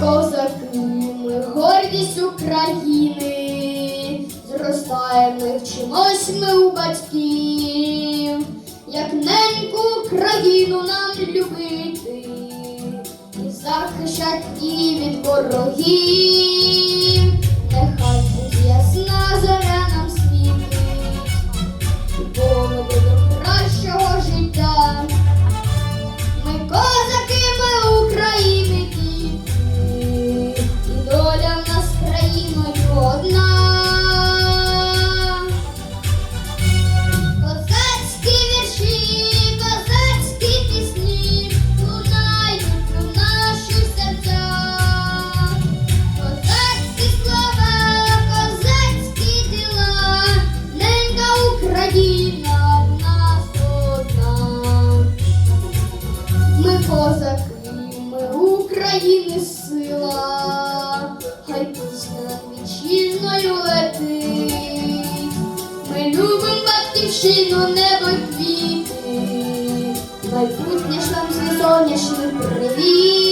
козаки, ми гордість України, зростаємо, вчимось ми у батьків, як неньку країну нам любити і захищать і від ворогів. Ми козаки, ми України сила, хай пісня над вітчизною летить. Ми любим батьківщину, небо квіти, майбутнє ж нам сонячний привіт.